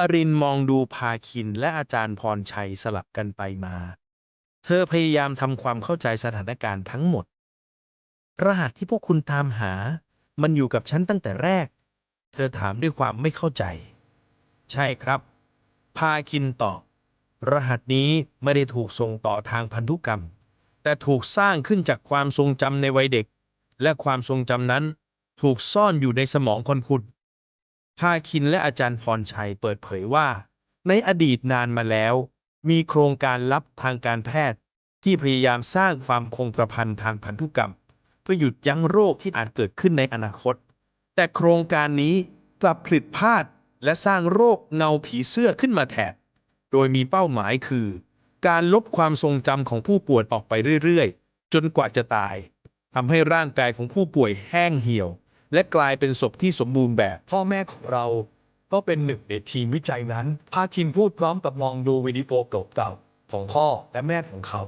อรินมองดูพาคินและอาจารย์พรชัยสลับกันไปมา เธอพยายามทำความเข้าใจสถานการณ์ทั้งหมด รหัสที่พวกคุณตามหา มันอยู่กับฉันตั้งแต่แรก เธอถามด้วยความไม่เข้าใจ ใช่ครับ พาคินตอบ รหัสนี้ไม่ได้ถูกส่งต่อทางพันธุกรรม แต่ถูกสร้างขึ้นจากความทรงจำในวัยเด็ก และความทรงจำนั้นถูกซ่อนอยู่ในสมองคนคุณ พาคินและอาจารย์พรชัยเปิดเผยว่า ในอดีตนานมาแล้ว มีโครงการลับทางการแพทย์ ที่พยายามสร้างความคงกระพันทางพันธุกรรม เพื่อหยุดยั้งโรคที่อาจเกิดขึ้นในอนาคต แต่โครงการนี้กลับผลิตพลาดและสร้างโรคเงาผีเสื้อขึ้นมาแทนโดยมีเป้าหมายคือ การลบความทรงจำของผู้ป่วยออกไปเรื่อยๆ จนกว่าจะตายทำให้ร่างกายของผู้ป่วยแห้งเหี่ยว และกลายเป็นศพที่สมบูรณ์แบบ พ่อแม่ของเรา ก็เป็นหนึ่งในทีมวิจัยนั้น พาคินพูดพร้อมกับมองดูวิดีโอเก่าๆของพ่อและแม่ของเขา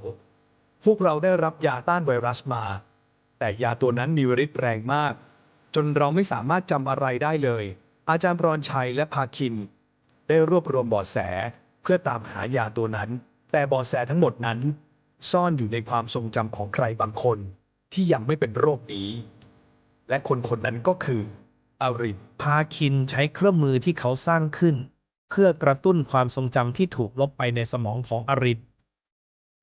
พวกเราได้รับยาต้านไวรัสมา แต่ยาตัวนั้นมีฤทธิ์แรงมาก จนเราไม่สามารถจำอะไรได้เลย อาจารย์ปรอนชัยและพาคิน ได้รวบรวมบาะแสเพื่อตามหายาตัวนั้น แต่บาะแสทั้งหมดนั้น ซ่อนอยู่ในความทรงจำของใครบางคนที่ยังไม่เป็นโรคนี้ และคนคนนั้นก็คืออาริพาคินใช้เครื่องมือที่เขาสร้างขึ้น เพื่อกระตุ้นความทรงจำที่ถูกลบไปในสมองของอริ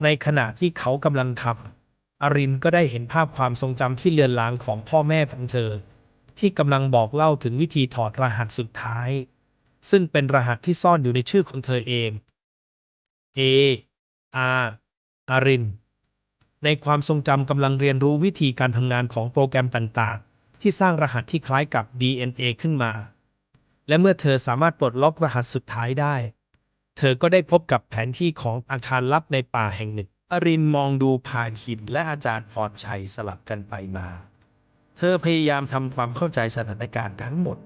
ในขณะที่เขากำลังทำอรินก็ได้เห็นภาพความทรงจำที่เลือนลางของพ่อแม่ของเธอ ที่กำลังบอกเล่าถึงวิธีถอดรหัสสุดท้าย ซึ่งเป็นรหัสที่ซ่อนอยู่ในชื่อของเธอเอง A R อาริน ในความทรงจำกำลังเรียนรู้วิธีการทำงานของโปรแกรมต่างๆ ที่สร้างรหัสที่คล้ายกับ DNA ขึ้นมา และเมื่อเธอสามารถปลดล็อกรหัสสุดท้ายได้ เธอก็ได้พบกับแผนที่ของอาคารลับในป่าแห่งหนึ่ง อรินมองดูพาคินและอาจารย์พรชัยสลับกันไปมา เธอพยายามทำความเข้าใจสถานการณ์ทั้งหมด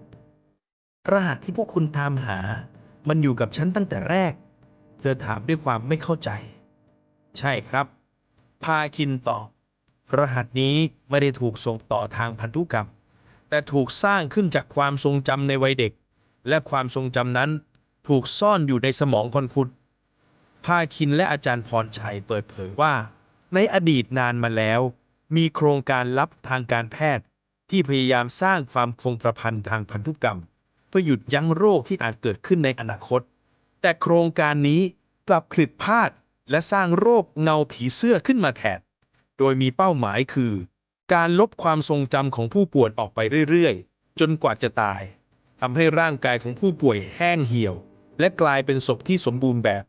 รหัสที่พวกคุณตามหา มันอยู่กับฉันตั้งแต่แรก เธอถามด้วยความไม่เข้าใจ ใช่ครับ พาคินตอบ รหัสนี้ไม่ได้ถูกส่งต่อทางพันธุกรรม แต่ถูกสร้างขึ้นจากความทรงจำในวัยเด็ก และความทรงจำนั้นถูกซ่อนอยู่ในสมองคนคุณพาคินและอาจารย์พรชัยเปิดเผยว่า ในอดีตนานมาแล้ว มีโครงการลับทางการแพทย์ ที่พยายามสร้างความคงกระพันทางพันธุกรรม เพื่อหยุดยั้งโรคที่อาจเกิดขึ้นในอนาคต แต่โครงการนี้กลับผลิตพลาดและสร้างโรคเงาผีเสื้อขึ้นมาแทน โดยมีเป้าหมายคือ การลบความทรงจำของผู้ป่วยออกไปเรื่อยๆ จนกว่าจะตายทำให้ร่างกายของผู้ป่วยแห้งเหี่ยว และกลายเป็นศพที่สมบูรณ์แบบ